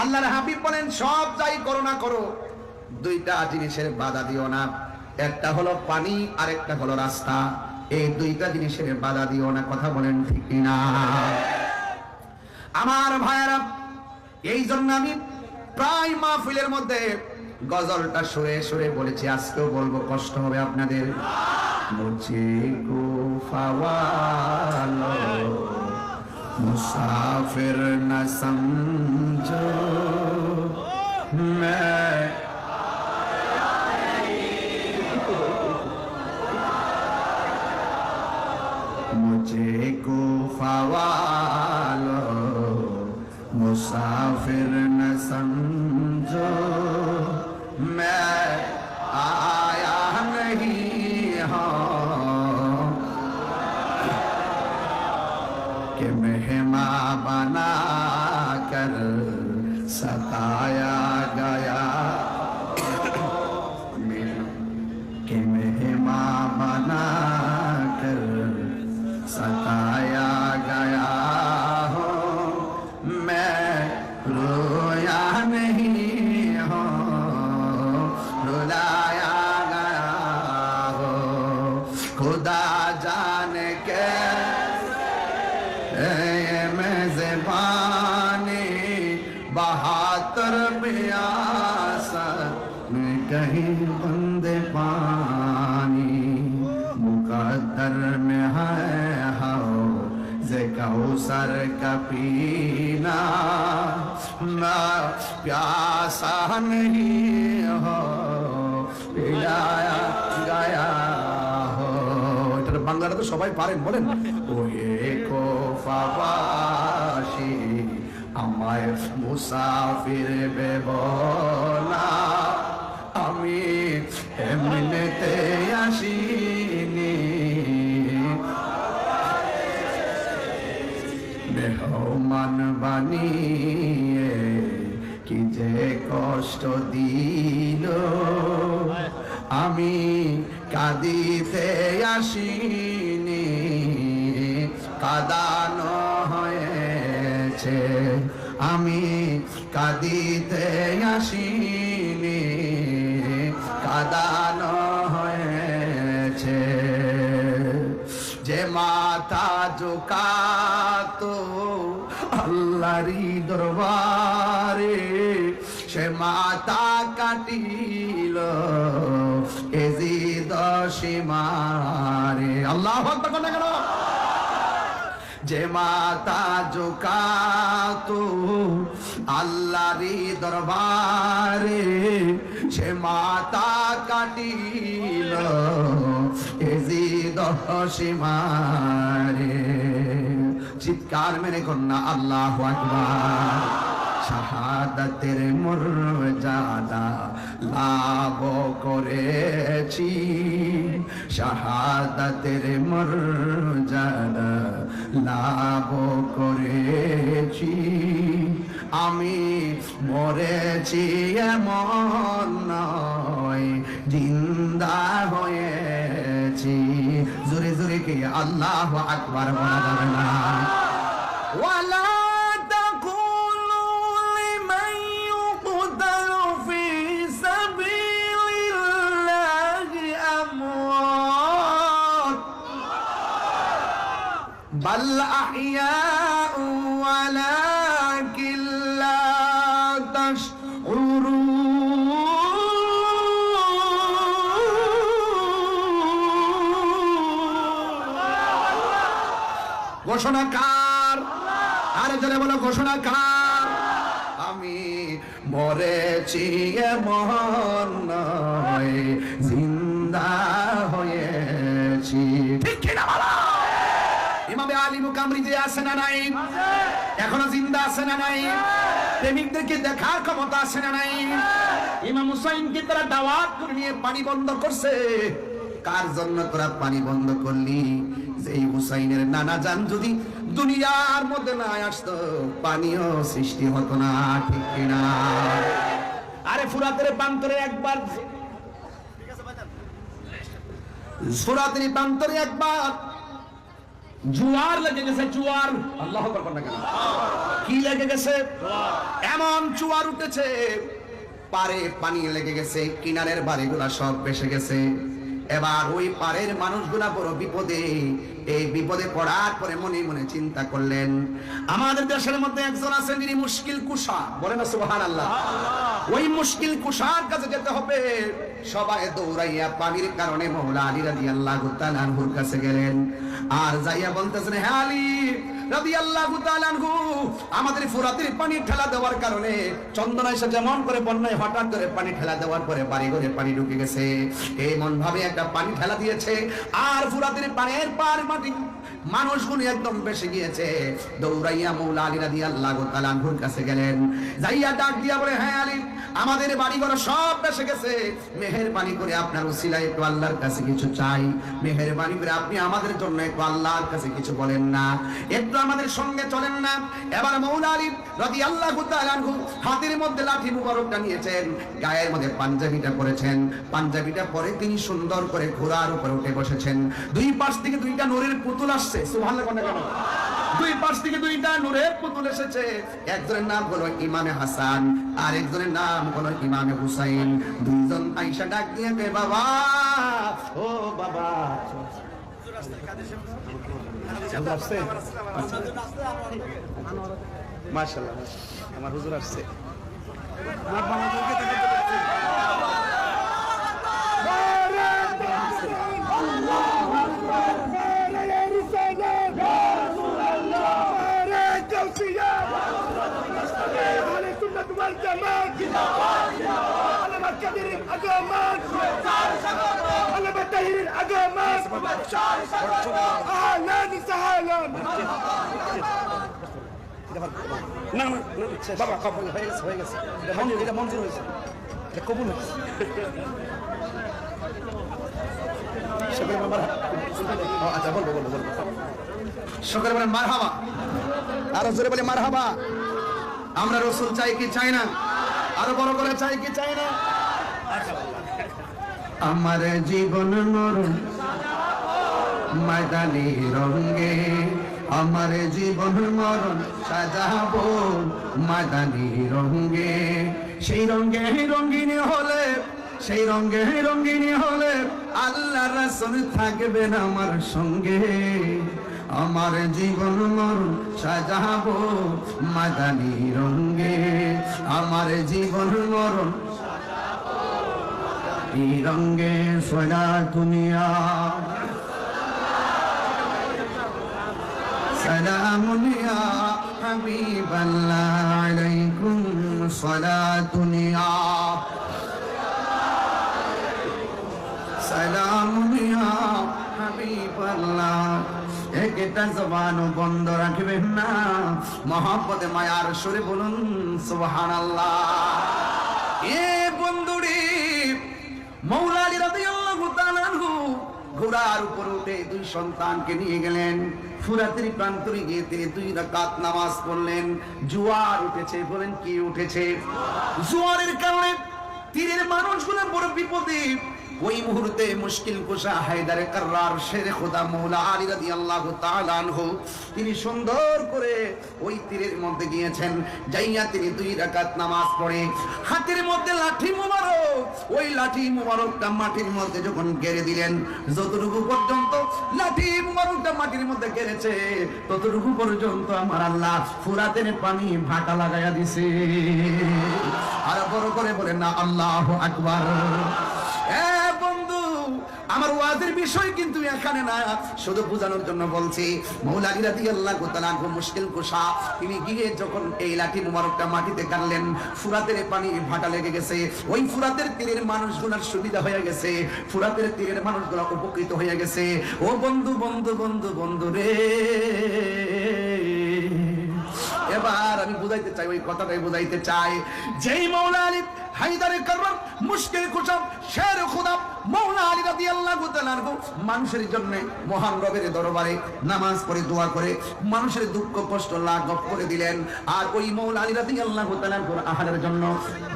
আল্লাহর হাবিব বলেন, সব যাই করো না করো, দুইটা জিনিসের বাধা দিও না। একটা হলো পানি আর একটা হলো রাস্তা। এই দুইটা জিনিসের বাধা দিও না, কথা বলেন ঠিক না আমার ভাইয়েরা, এই জন্য আমি প্রায় মাহফিলের মধ্যে গজলটা সুরে সুরে বলেছি, আজকেও বলব, কষ্ট হবে আপনাদের। মুঝে গো मुसाफिर न समझो मैं मुझे को फवालो मुसाफिर न समझो रोया नहीं हो गया हो। खुदा जान के मेजबानी बहातर प्यासा में कहीं बंद पानी। मुकद्दर में है हो जे कौसर का पीना मैं प्यासा नहीं हो पिलाया गया हो এটার বাংলাটা তো সবাই পারেন বলেন ওহে কোফাবাসি আমায় মুসাফির বেবনা আমি এমনিতে আসিনি মেহমান বানিয়ে কষ্ট দিল। আমি কাঁদিতে আসিনি। কাদানো হয়েছে। আমি কাঁদিতে আসিনি। কাদানো হয়েছে। যে মাথা ঝুকাতো আল্লাহরি দরবারে। মাথা কাটিল। এজি দশিমারে আল্লাহ আকবার কোন কেন? যে মাতা জোকাতো আল্লাহরি দরবারে, সে মাতা কাটিল। এজি দশিমারে চিৎকার মেরে কন্যা, আল্লাহ আকবার। শাহাদাতের মর্যাদা লাভ করেছি। শাহাদাতের মর্যাদা লাভ করেছি। আমি মরেছি এমন নয়, জিন্দা হয়েছি। জোরে জোরে কে আল্লাহ আকবার বলা যাবে না। ওয়ালা بل أحياء ولكن لا تشعرون ঘোষণা কার আরে জনে বলো ঘোষণা কার আমি মরেছি এমন ইমামে আলী আছে না নাই? এখনও জিন্দা আছে না নাই? প্রেমিকদেরকে দেখার ক্ষমতা আছে না নাই? ইমাম হুসাইনকে তারা দাওয়াত করে নিয়ে পানি বন্ধ করছে। কার জন্য তোরা পানি বন্ধ করলি? এই হুসাইনের নানা জান যদি দুনিয়ার মধ্যে না আসতো পানিও সৃষ্টি হতো না ঠিক কিনা? আরে ফুরাতের প্রান্তরে একবার ফুরাতের প্রান্তরে একবার জুয়ার লেগে গেছে জুয়ার। আল্লাহ কি লেগে গেছে? এমন জুয়ার উঠেছে পারে পানি লেগে গেছে কিনারের বাড়িগুলা সব ভেসে গেছে। এবার ওই পারের মানুষগুলা বড় বিপদে এই বিপদে পড়ার পরে মনে মনে চিন্তা করলেন আমাদের দেশের মধ্যে একজন আছেন যিনি মুশকিল কুষা বলেন আল্লাহ। ওই মুশকিল কুষার কাছে যেতে হবে। সবাই দৌড়াইয়া পানির কারণে মৌলা আলী রাদি আল্লাহ তালানহুর কাছে গেলেন। আর যাইয়া বলতেছেন হ্যাঁ আলী রাদি আল্লাহ আমাদের ফুরাতের পানি ঠেলা দেওয়ার কারণে চন্দনা যেমন করে বন্যায় হঠাৎ করে পানি ঠেলা দেওয়ার পরে বাড়ি পানি ঢুকে গেছে। এমন ভাবে একটা পানি ঠেলা দিয়েছে। আর ফুরাতের পানির পার মাটি মানুষগুলো একদম বেশি গিয়েছে। দৌড়াইয়া মৌলা আলী রাদি আল্লাহ তালানহুর কাছে গেলেন। যাইয়া ডাক দিয়া বলে হ্যাঁ আলী, আমাদের বাড়ি ঘর সব বেসে গেছে। মেহেরবানি করে আপনার উসিলায় একটু আল্লাহর কাছে কিছু চাই। মেহেরবানি করে আপনি আমাদের জন্য একটু আল্লাহর কাছে কিছু বলেন না। একটু আমাদের সঙ্গে চলেন না। এবার মৌলা আলী রাদি আল্লাহ হাতের মধ্যে লাঠি মুবারকটা নিয়েছেন। গায়ের মধ্যে পাঞ্জাবিটা পরেছেন। পাঞ্জাবিটা পরে তিনি সুন্দর করে ঘোড়ার উপরে উঠে বসেছেন। দুই পাশ থেকে দুইটা নূরের পুতুল আসছে। আসছে দুই পাশ থেকে দুইটা নূরের পুতুল এসেছে। একজনের নাম হলো ইমামে হাসান আর একজনের নাম হলো ইমামে হুসাইন। দুইজন আইসা ডাক দিয়ে বাবা? ও বাবা। মাশাল্লাহ আমার হুজুর আসছে। السنة والجماعة على مكبر الأقامات على متاهر الأقامات أهلا وسهلا না না বাবা কবুল হয়ে গেছে হয়ে গেছে এটা মঞ্জুর এটা মঞ্জুর হয়েছে এটা কবুল হয়েছে সকলে বাবার ও, আচ্ছা বলবো বলবো বলবো সকলে বলেন মার হাবা আরো জোরে বলে মার হাবা আমরা রসুল চাই কি চাই না? আরও বড় করে চাই কি চাই না? আমার জীবন মরণ ময়দানি রঙ্গে আমার জীবন মরণ সাজাবো ময়দানি রঙ্গে সেই রঙ্গে রঙ্গিনী হলে, সেই রঙ্গে রঙ্গিনী হলে আল্লাহ রাসূল থাকবেন আমার সঙ্গে। আমার জীবন মরণ সাজাব মাদানি রঙ্গে আমার জীবন মরণ রঙ্গে সদা দুনিয়া। সালামুন ইয়া হাবিবাল্লাহ সুরে বলুন, সুবহানাল্লাহ। এ বন্ধুরি ঘোড়ার উপর উঠে দুই সন্তানকে নিয়ে গেলেন। ফুরাতের প্রান্তরে গিয়ে তিনি দুই রাকাত নামাজ পড়লেন। জোয়ার উঠেছে, বলেন কি উঠেছে? জোয়ারের কারণে তীরের মানুষগুলো বড় বিপদে ওই মুহূর্তে মুশকিল কুশা হায়দারে কার্রার শেরে খোদা মৌলা আলী রাদিয়াল্লাহু তাআলা আনহু, তিনি সুন্দর করে ওই তীরের মধ্যে গিয়েছেন, যাইয়া তিনি দুই রাকাত নামাজ পড়ে। হাতের মধ্যে লাঠি মুবারক, ওই লাঠি মুবারকটা মাটির মধ্যে যখন গেড়ে দিলেন, যতটুকু পর্যন্ত লাঠি মুবারকটা মাটির মধ্যে গেড়েছে, ততটুকু পর্যন্ত আমার আল্লাহ ফুরাতের পানি ভাটা লাগাইয়া দিছে। আর বড় করে বলেন না, আল্লাহ আকবার। বন্ধু আমার ওয়াজের বিষয় কিন্তু এখানে না, শুধু বোঝানোর জন্য বলছি মৌলানি রাতি আল্লাহ গোতালা মুশকিল কোষা তিনি গিয়ে যখন এই লাঠি মুবারকটা মাটিতে কাটলেন, ফুরাতের পানি ভাটা লেগে গেছে। ওই ফুরাতের তীরের মানুষগুলোর সুবিধা হয়ে গেছে। ফুরাতের তীরের মানুষগুলো উপকৃত হয়ে গেছে। ও বন্ধু বন্ধু বন্ধু বন্ধু রে। এবার আমি বুঝাইতে চাই, ওই কথাটাই বুঝাইতে চাই, যেই মৌলা আলী হায়দারে করম মুশকিল কুচম শের খুদাব, মৌলা আলী তাআলা আনহু, মানুষের জন্য মহান রবের দরবারে নামাজ পড়ে, দোয়া করে, মানুষের দুঃখ, কষ্ট লাঘব করে দিলেন। আর ওই মৌলা আলী তাআলা আনহুর আহারের জন্য,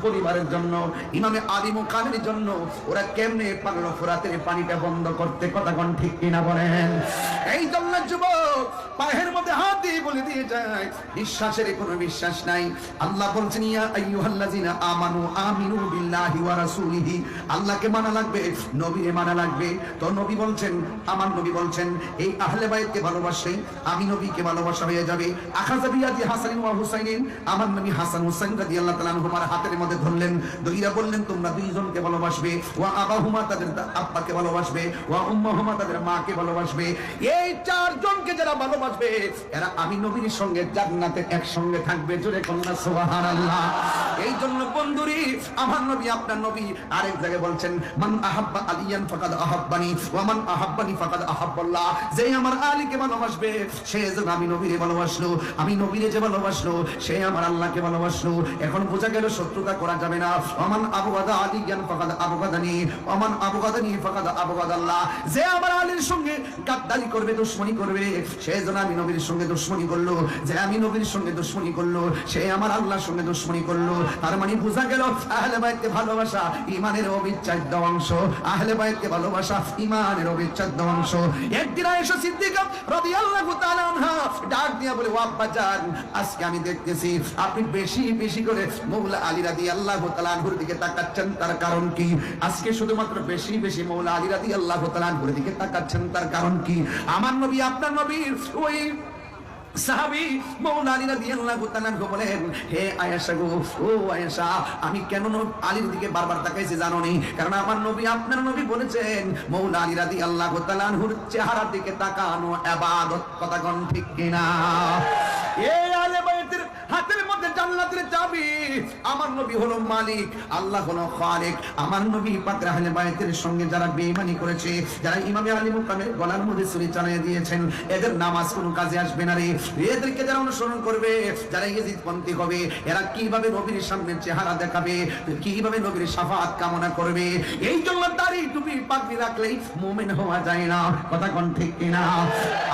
পরিবারের জন্য, ইমামে আলী মুকামের জন্য, ওরা কেমনে পারল ফোরাতের পানিটা বন্ধ করতে কথা কোন ঠিক কিনা বলেন? এই জন্য যুবক, পায়ের মধ্যে হাত দিয়ে বলে দিয়ে যায়, বিশ্বাসের কোনো বিশ্বাস নাই। আল্লাহ বলছেন, ইয়া আইয়ুহাল্লাযিনা আমানু আমিনু বিল্লাহি ওয়া রাসূলিহি। আল্লাহকে মানা লাগবে, নবীরে মানা লাগবে। তো নবী বলছেন, আমার নবী বলছেন, এই আহলে বাইতকে ভালোবাসলেই আমি নবীকে ভালোবাসা হয়ে যাবে। আখাযা বিয়াদি হাসান ওয়া হুসাইনিন, আমার নবী হাসান হুসাইন রাদিয়াল্লাহু তাআলা আনহুমার হাতের মধ্যে ধরলেন, দইরা বললেন, তোমরা দুইজনকে ভালোবাসবে, ওয়া আবাহুমা তাদের আব্বাকে ভালোবাসবে, ওয়া উম্মাহুমা তাদের মাকে ভালোবাসবে। এই চারজনকে যারা ভালোবাসবে, এরা আমি নবীর সঙ্গে জান্নাতে একসঙ্গে থাকবে। জোরে কন্যা সুবহানাল্লাহ। এই জন্য বন্ধুরি আমার নবী, আপনার নবী। আরেক জায়গায় বলছেন, মান আহাব্বা আলিয়ান ফাকাদ আহাব্বানি ওয়া মান আহাব্বানি ফাকাদ আহাব্বাল্লাহ। যেই আমার আলীকে ভালোবাসবে, সে যেন আমি নবীরে ভালোবাসলো, আমি নবীরে যে ভালোবাসলো, সে আমার আল্লাহকে ভালোবাসলো। এখন বোঝা গেল শত্রুতা করা যাবে না। ওমান আবগাদা আলিয়ান ফাকাদ আবগাদানি ওমান আবগাদানি ফাকাদ আবগাদাল্লাহ। যে আমার আলীর সঙ্গে গাদ্দারি করবে, দুশ্মনী করবে, সে যেন আমি নবীর সঙ্গে দুশ্মনী করল, যে আমি নবীর সঙ্গে দুশ্মনী করল, সে আমার আল্লাহর সঙ্গে দুশ্মনী করল। তার মানে বোঝা গেল আহলে বাইতকে ভালোবাসা ইমানের অবিচ্ছেদ্য অংশ। আহলে বাইতকে ভালোবাসা ইমানের অবিচ্ছেদ্য অংশ। একদিন আয়েশা সিদ্দিকা রাদিয়াল্লাহু তাআলা আনহা ডাক দিয়া বলে, ও আব্বা জান, আজকে আমি দেখতেছি আপনি বেশি বেশি করে মৌলা আলী রাদিয়াল্লাহু তাআলা আনহুর দিকে তাকাচ্ছেন। তার কারণ কি? আজকে শুধুমাত্র বেশি বেশি মৌলা আলী রাদিয়াল্লাহু তাআলা আনহুর দিকে তাকাচ্ছেন। তার কারণ কি? আমার নবী, আপনার নবীর ওই সাহাবী মৌলা আলী আমি কেন আলীর দিকে বারবার তাকাইছি জানো কারণ আমার নবী, আপনার নবী বলেছেন, মৌলা আলী রাদিয়াল্লাহু তাআলা আনহুর চেহারার দিকে তাকানো এবাদত কথা ঠিক কিনা? এই আলে আমার নবী হলো মালিক, আল্লাহ হলো খালিক। আমার নবী পাক আহলে বাইতের সঙ্গে যারা বেঈমানি করেছে, যারা ইমামে আলী মুকামের গলার মধ্যে ছুরি চালিয়ে দিয়েছেন, এদের নামাজ কোনো কাজে আসবে না রে। এদেরকে যারা অনুসরণ করবে, যারা ইয়েজিদ পন্থী হবে, এরা কীভাবে নবীর সামনে চেহারা দেখাবে, কীভাবে নবীর শাফাত কামনা করবে? এই জন্য দাড়ি টুপি পাগড়ি রাখলেই মুমিন হওয়া যায় না। কথা কোন ঠিক কিনা?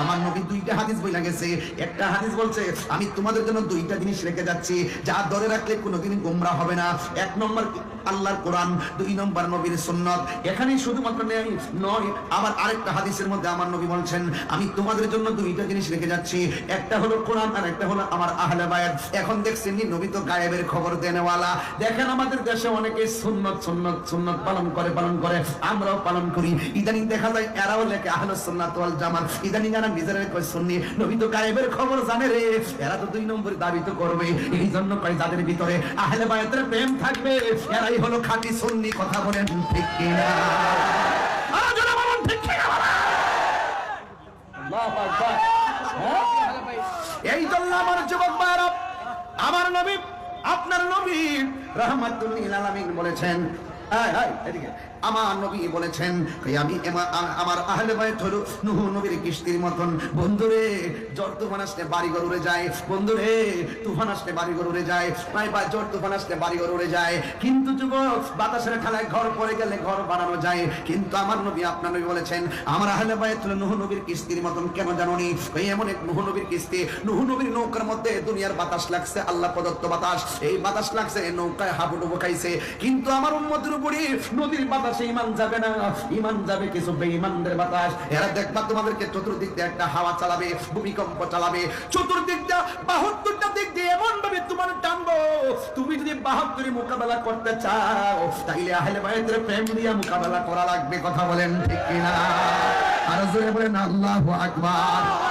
আমার নবী দুইটা হাদিস বইলা গেছে। একটা হাদিস বলছে, আমি তোমাদের জন্য দুইটা জিনিস রেখে যাচ্ছি, যা ধরে রাখলে কোনোদিন গোমরা হবে না। এক নম্বর আল্লাহর কোরআন দুই নম্বর নবীর সুন্নত। এখানেই শুধুমাত্র নেই, নয়, আবার আরেকটা হাদিসের মধ্যে আমার নবী বলছেন, আমি তোমাদের জন্য দুইটা জিনিস রেখে যাচ্ছি। একটা হলো কোরআন আর একটা হলো আমার আহলে বায়াত এখন দেখছেন নি, নবী তো গায়েবের খবর দেনেওয়ালা। দেখেন আমাদের দেশে অনেকে সুন্নত সুন্নত সুন্নত পালন করে পালন করে। আমরাও পালন করি। ইদানিং দেখা যায় এরাও লেখে আহলে সুন্নাত ওয়াল জামাত। ইদানিং এরা নিজেরা কয় সুন্নি নবী তো গায়েবের খবর জানে রে। এরা তো দুই নম্বর দাবি তো করবে এই জন্য কয়, যাদের ভিতরে আহলে বায়াতের প্রেম থাকবে এরাই হলো খাঁটি সুন্নি কথা বলেন, ঠিক কিনা হ্যাঁ? এই জন্য আমার যুবক আমার নবী, আপনার নবী রহমাতুল্লিল বলেছেন। আমার নবী বলেছেন আমি আমার আহলে হলো নূহ নবীর কিস্তির মতন। বন্ধুরে, জ্বর তুফান উড়ে যায়। বন্ধুরে, তুফান উড়ে যায়। বা জ্বর তুফান উড়ে যায়। কিন্তু যুবক, বাতাসের ঠেলায় ঘর পড়ে গেলে ঘর বানানো যায়। কিন্তু আমার নবী, আপনার নবী বলেছেন, আমার আহলে বাইত হলো নূহ নবীর কিস্তির মতন, কেন জানোনি? এই এমন এক নূহ নবীর কিস্তি। নূহ নবীর নৌকার মধ্যে দুনিয়ার বাতাস লাগছে, আল্লাহ প্রদত্ত বাতাস। এই বাতাস লাগছে, নৌকায় হাবুডুবু খাইছে। কিন্তু আমার উম্মতের উপরে নদীর বাতাসে ইমান যাবে না। ইমান যাবে কিছু বেঈমানদের বাতাস। এরা দেখবা তোমাদেরকে চতুর্দিক দিয়ে একটা হাওয়া চালাবে, ভূমিকম্প চালাবে। চতুর্দিক বাহাত্তরটা দিক দিয়ে এমন ভাবে তোমার টানবো। তুমি যদি বাহাত্তরি মোকাবেলা করতে চাও, তাইলে আহলে বাইতের প্রেম দিয়ে মোকাবেলা করা লাগবে, কথা বলেন ঠিক কিনা? আর জোরে বলেন, আল্লাহু আকবার।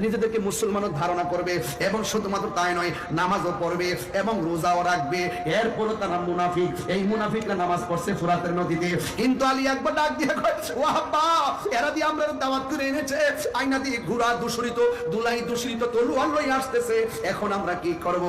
নিজেদেরকে মুসলমানও ধারণা করবে এবং শুধুমাত্র তাই নয়, নামাজও পড়বে এবং রোজাও রাখবে। এরপরও তারা মুনাফিক। এই মুনাফিকরা নামাজ পড়ছে ফুরাতের নদীতে। কিন্তু আলী একবার ডাক দিয়ে এরা দিয়ে আমরা দাওয়াত করে এনেছে। আইনা দিয়ে দুলাই লই আসতেছে। এখন আমরা কি করব?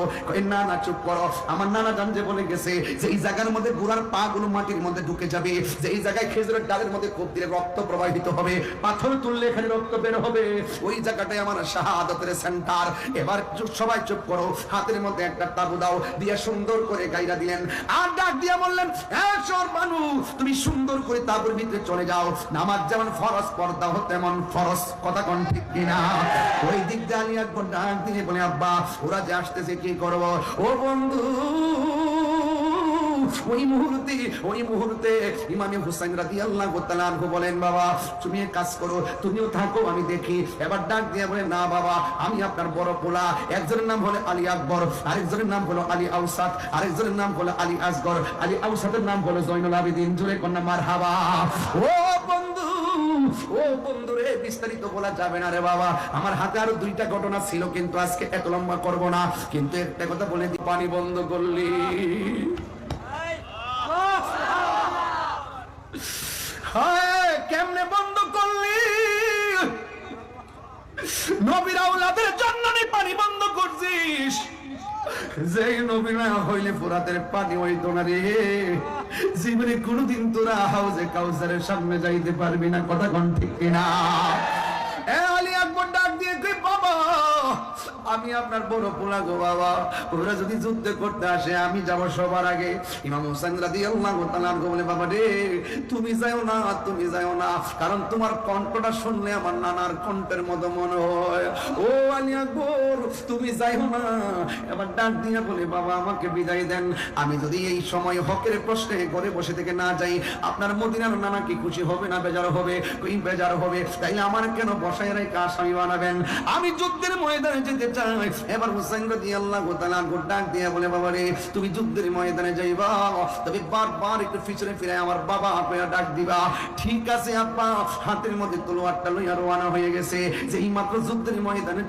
না না, চুপ করো। আমার নানা জান যে বলে গেছে যে এই জায়গার মধ্যে পা গুলো মাটির মধ্যে ঢুকে যাবে, যে এই জায়গায় খেজুরের ডালের মধ্যে কোপ দিলে রক্ত প্রবাহিত হবে, পাথর তুললে এখানে রক্ত বের হবে। ওই জায়গাটায় আমার শাহাদাতের সেন্টার। এবার সবাই চুপ করো। হাতের মধ্যে একটা তাবু দাও, দিয়ে সুন্দর করে গাইরা দিলেন। আর ডাক দিয়ে বললেন হ্যাঁ সর তুমি সুন্দর করে তাবুর ভিতরে চলে যাও। নামাজ যেমন ফরজ পর্দা হো তেমন ফরজ। কথা কোন ঠিক কিনা ওই দিক দিয়ে আলী একবার ডাক দিয়ে বলে, আব্বা, ওরা যে আসতেছে, কি করব? ও বন্ধু ওই মুহূর্তে ওই মুহূর্তে হুসাইন আনহু বলেন, বাবা, তুমি কাজ করো, তুমিও থাকো, আমি দেখি। এবার ডাক দিয়ে বলে, না বাবা, আমি আপনার বড় পোলা। একজনের নাম হলো আলী আকবর, আরেকজনের নাম হলো আলী আউসাদ আরেকজনের নাম হলো আলী আসগর, আলী আউসাদের নাম হলো জয়নুল আবেদিন। জুড়ে কন্যা, মারহাবা। ও বন্ধু ও বন্ধু রে, বিস্তারিত বলা যাবে না রে বাবা। আমার হাতে আরও দুইটা ঘটনা ছিল, কিন্তু আজকে এত লম্বা করব না। কিন্তু একটা কথা বলে দি পানি বন্ধ করলি। কেমনে বন্ধ করলি? নবীর আউলাদের জন্য পানি বন্ধ করছিস। যেই নবী না হইলে ফোরাতের পানি হইতো না রে। জীবনে কোনদিন তোরা হাউজে কাউসারের সামনে যাইতে পারবি না, কথা কন ঠিক কিনা এ আলী আকবর ডাক দিয়ে কই বাবা আমি আপনার বড় পোলা গো বাবা। ওরা যদি যুদ্ধ করতে আসে, আমি যাব সবার আগে। ইমাম হোসেন রাদিয়াল্লাহু তাআলা আনহু বলে, বাবা রে, তুমি যাও না, তুমি যাও না। কারণ তোমার কণ্ঠটা শুনলে আমার নানার কণ্ঠের মতো মনে হয়। ও আলী আকবর তুমি যাইও না। এবার ডাক দিয়ে বলে, বাবা, আমাকে বিদায় দেন। আমি যদি এই সময় হকের প্রশ্নে ঘরে বসে থেকে না যাই, আপনার মদিনার নানা কি খুশি হবে না বেজার হবে? বেজার হবে? তাইলে আমার কেন বসায় রেখে আসামি বানাবেন? আমি যুদ্ধের ময়দানে যেতে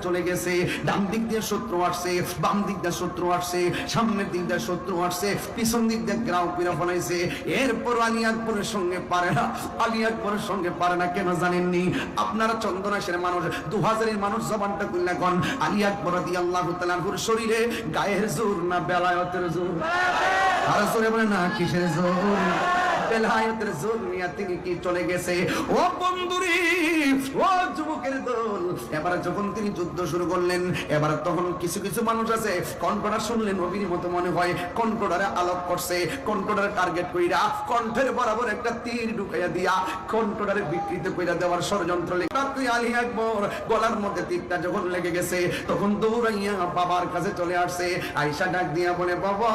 চলে গেছে, ডান দিক দিয়ে শত্রু আসছে, বাম দিক দিয়ে শত্রু আসছে, সামনের দিক দিয়ে শত্রু আসছে, পিছন দিক দিয়ে গ্রাউ পিরা ফলাইছে। এরপর আলী আকবরের সঙ্গে পারে না। আলী আকবরের সঙ্গে পারে না, কেন জানেননি? আপনারা চন্দনাশের মানুষ দু হাজারের মানুষ জবানটা করলে কন। আলী দিয়ে আল্লাহ তালাহুর শরীরে গায়ের জোর না বেলায়তের জোর? আর বলে না কিসের জোর? বেলায়েতের জোর তিনি কি চলে গেছে? ও বন্ধুরি, ও যুবকের দল। যখন তিনি যুদ্ধ শুরু করলেন, এবার তখন কিছু কিছু মানুষ আছে নবীর মতো মনে হয় আলোক করছে টার্গেট কইরা কণ্ঠের বরাবর একটা তীর ঢুকাইয়া দিয়া বিকৃত কইরা দেওয়ার ষড়যন্ত্র লেগে আলী আকবর গলার মধ্যে তীরটা যখন লেগে গেছে, তখন দৌড়াইয়া বাবার কাছে চলে আসছে। আয়সা ডাক দিয়া বলে, বাবা,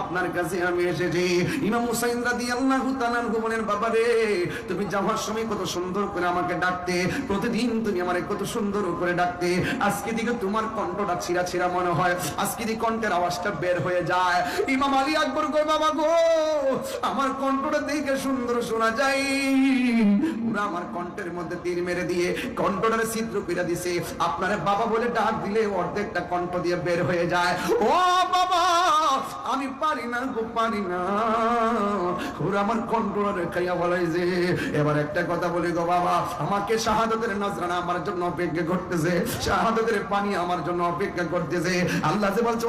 আপনার কাছে আমি এসেছি। ইমাম হুসাইন রাদিয়াল্লাহু তাআলা আনহু বলেন, বাবা রে, তুমি যাওয়ার সময় কত সুন্দর করে আমাকে ডাকতে, প্রতিদিন তুমি আমারে কত সুন্দর করে ডাকতে। আজকে দিকে তোমার কণ্ঠটা ছিঁড়া ছিঁড়া মনে হয়। আজকে দিকে কণ্ঠের আওয়াজটা বের হয়ে যায়। ইমাম আলী আকবর কই বাবা গো, আমার কণ্ঠটা দেখে সুন্দর শোনা যায়। ওরা আমার কণ্ঠের মধ্যে তীর মেরে দিয়ে কণ্ঠটারে ছিদ্র করে দিছে। আপনারে বাবা বলে ডাক দিলে অর্ধেকটা কণ্ঠ দিয়ে বের হয়ে যায়। ও বাবা, আমি পারি না গো, পারি না। আমার রেখাইয়া বলাই যে এবার একটা কথা বলি গো বাবা, আমাকে শাহাদাতের আমার জন্য অপেক্ষা করতেছে। শাহাদাতের পানি আমার জন্য অপেক্ষা করতেছে। আল্লাহ যে বলছে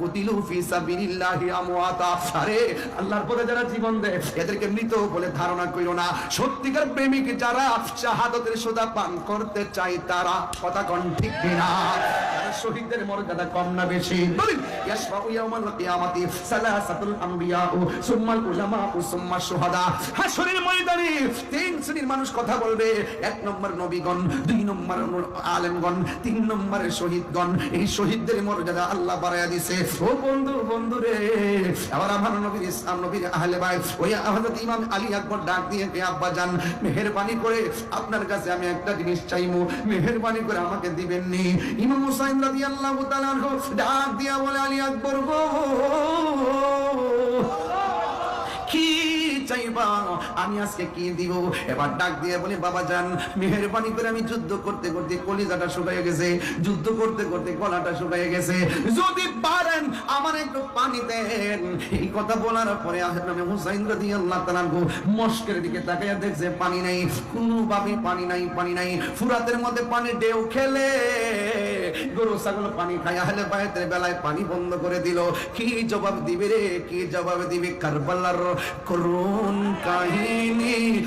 কুতিলু ফি সাবিলিল্লাহি আমওয়াতা। আরে, আল্লাহর পথে যারা জীবন দেয়, এদেরকে মৃত বলে ধারণা কইরো না। সত্যিকার প্রেমিক যারা শাহাদাতের সুদা পান করতে চাই তারা কথা কোন ঠিক কিনা? শহীদদের মর্যাদা কম না বেশি? ইয়াউমাল সালাসাতুল আমবিয়াউ সুম্মাল উলামাউ সুম্মা শুহাদা হাশরের ময়দানে তিন শ্রেণির মানুষ কথা বলবে। এক নম্বর নবীগণ, দুই নম্বর আলেমগণ, তিন নম্বরে শহীদগণ। এই শহীদদের মর্যাদা আল্লাহ বাড়াইয়া দিছে। ও বন্ধু বন্ধু রে আবার আমার নবীর ইসলাম, নবীর আহলে ভাই ওই ইমাম আলী আকবর ডাক দিয়ে কে আব্বা জান মেহেরবানি করে আপনার কাছে আমি একটা জিনিস চাইমু। মেহেরবানি করে আমাকে দিবেন নি ইমাম হুসাইন রাদিয়াল্লাহু তাআলা ডাক দিয়া বলে, আলী আকবর গো আমি আজকে কি দিব? এবার ডাক দিয়ে বলি, বাবা যান, মেহরবানি করে আমি যুদ্ধ করতে করতে কলিজাটা শুকায় গেছে। যুদ্ধ করতে করতে গলাটা শুকায় গেছে। যদি পারেন আমার একটু পানি দেন। এই কথা বলার পরে আমি হুসাইন রাদি আল্লাহ তালানকু মস্কের দিকে তাকাইয়া দেখছে, পানি নাই কোনোভাবে পানি নাই পানি নাই। ফুরাতের মধ্যে পানি ঢেউ খেলে। গরু, ছাগল পানি খায়, আহলে বায়তের বেলায় পানি বন্ধ করে দিল। কি জবাব দিবে রে? কি জবাব দিবে? কারবালার করুন কাহিনী। me.